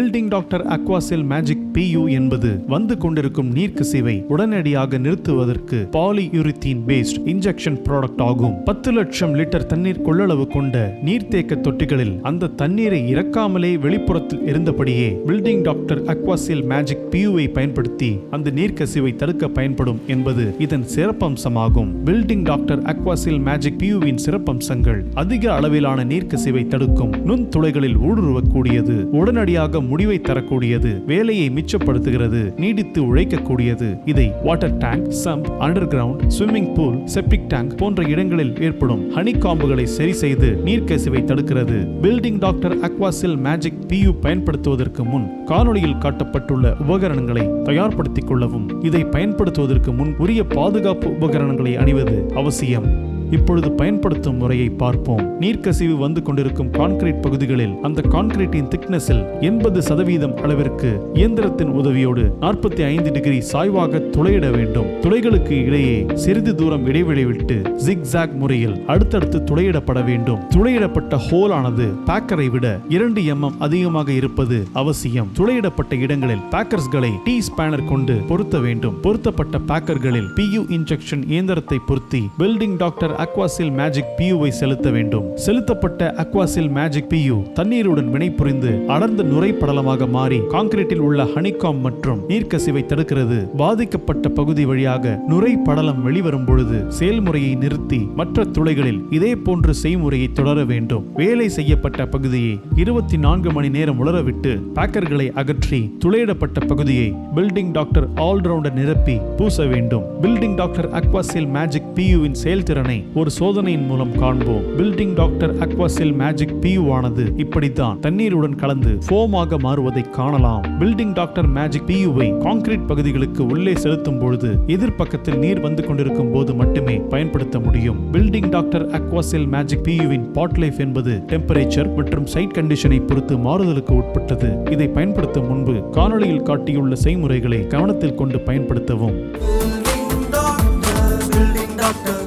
Building Doctor Aquaseal Magic PU என்பது வந்து கொண்டிருக்கும் நீர்க்கசிவை உடனடியாக நிறுத்துவதற்கு பாலியூரித்தீன் பேஸ்ட் இன்ஜெக்ஷன் ப்ராடக்ட் ஆகும். பத்து லட்சம் லிட்டர் தண்ணீர் கொள்ளளவு கொண்ட நீர்த்தேக்க தொட்டிகளில் அந்த தண்ணீரை இறக்காமலே வெளிப்புறத்தில் இருந்தபடியே பில்டிங் டாக்டர் அக்வாசில் மேஜிக் பியூவை பயன்படுத்தி அந்த நீர்க்கசிவை தடுக்க பயன்படும் என்பது இதன் சிறப்பம்சமாகும். பில்டிங் டாக்டர் அக்வாசில் மேஜிக் பியூவின் சிறப்பம்சங்கள் அதிக அளவிலான நீர்க்கசிவை தடுக்கும் நுண்துளைகளில் ஊடுருவக்கூடியது உடனடியாக முடிவை தரக்கூடியது வேலையை மிச்சப்படுத்துகிறது நீடித்து உழைக்கக்கூடியது. இதை water tank sump under ground swimming pool septic tank போன்ற இடங்களில் ஏற்படும் ஹனிகாம்புகளை சரி செய்து நீர்க்கசிவை தடுக்கிறது. Building Doctor Aquaseal Magic PU பயன்படுத்துவதற்கு முன் காணொலியில் காட்டப்பட்டுள்ள உபகரணங்களை தயார்படுத்திக் கொள்ளவும். இதை பயன்படுத்துவதற்கு முன் உரிய பாதுகாப்பு உபகரணங்களை அணிவது அவசியம். இப்பொழுது பயன்படுத்தும் முறையை பார்ப்போம். நீர்க்கசிவு வந்து கொண்டிருக்கும் கான்கிரீட் பகுதிகளில் அந்த கான்கிரீட்டின் திக்னஸில் எண்பது சதவீதம் அளவிற்கு இயந்திரத்தின் உதவியோடு நாற்பத்தி ஐந்து டிகிரி சாய்வாக துளையிட வேண்டும். துளைகளுக்கு இடையே சிறிது தூரம் இடைவெளி விட்டு ஜிக்ஸாக் முறையில் அடுத்தடுத்து துளையிடப்பட வேண்டும். துளையிடப்பட்ட ஹோல் ஆனது பேக்கரை விட இரண்டு எம்எம் அதிகமாக இருப்பது அவசியம். துளையிடப்பட்ட இடங்களில் பேக்கர்ஸ்களை டி ஸ்பேனர் கொண்டு பொருத்த வேண்டும். பொருத்தப்பட்ட பேக்கர்களில் PU இன்ஜெக்ஷன் இயந்திரத்தை பொருத்தி பில்டிங் டாக்டர் அக்வாசில் மேஜிக் பியூவை செலுத்த வேண்டும். செலுத்தப்பட்ட அக்வாசில் மேஜிக் பியூ தண்ணீருடன் வினைபுரிந்து அடர்ந்த நுரை படலமாக மாறி கான்கிரீட்டில் உள்ள ஹனிகாம் மற்றும் நீர்க்கசிவை தடுக்கிறது. பாதிக்கப்பட்ட பகுதி வழியாக நுரை படலம் வெளிவரும் பொழுது செயல்முறையை நிறுத்தி மற்ற துளைகளில் இதே போன்ற செய்முறையை தொடர வேண்டும். வேலை செய்யப்பட்ட பகுதியை இருபத்தி நான்கு மணி நேரம் உலரவிட்டு பேக்கர்களை அகற்றி துளையிடப்பட்ட பகுதியை பில்டிங் டாக்டர் ஆல்ரவுண்டர் நிரப்பி பூச வேண்டும். பில்டிங் டாக்டர் அக்வாசில் மேஜிக் பியூவின் செயல்திறனை ஒரு சோதனையின் மூலம் காண்போம். Building Doctor Aquaseal Magic PU ஆனது இப்படித்தான் தண்ணீருடன் கலந்து ஃபோமாக மாறுவதை காணலாம். பில்டிங் டாக்டர் மேஜிக் PU-வை கான்கிரீட் பகுதிகளுக்கு உள்ளே செலுத்தும் பொழுது எதிர்ப்பக்கத்தில் நீர் வந்து கொண்டிருக்கும் போது மட்டுமே பயன்படுத்த முடியும். பில்டிங் டாக்டர் அக்வாசில் மேஜிக் பியூவின் பாட் லைஃப் என்பது டெம்பரேச்சர் மற்றும் சைட் கண்டிஷனை பொறுத்து மாறுதலுக்கு உட்பட்டது. இதை பயன்படுத்தும் முன்பு காணொளியில் காட்டியுள்ள செய்முறைகளை கவனத்தில் கொண்டு பயன்படுத்தவும். Building doctor, building doctor,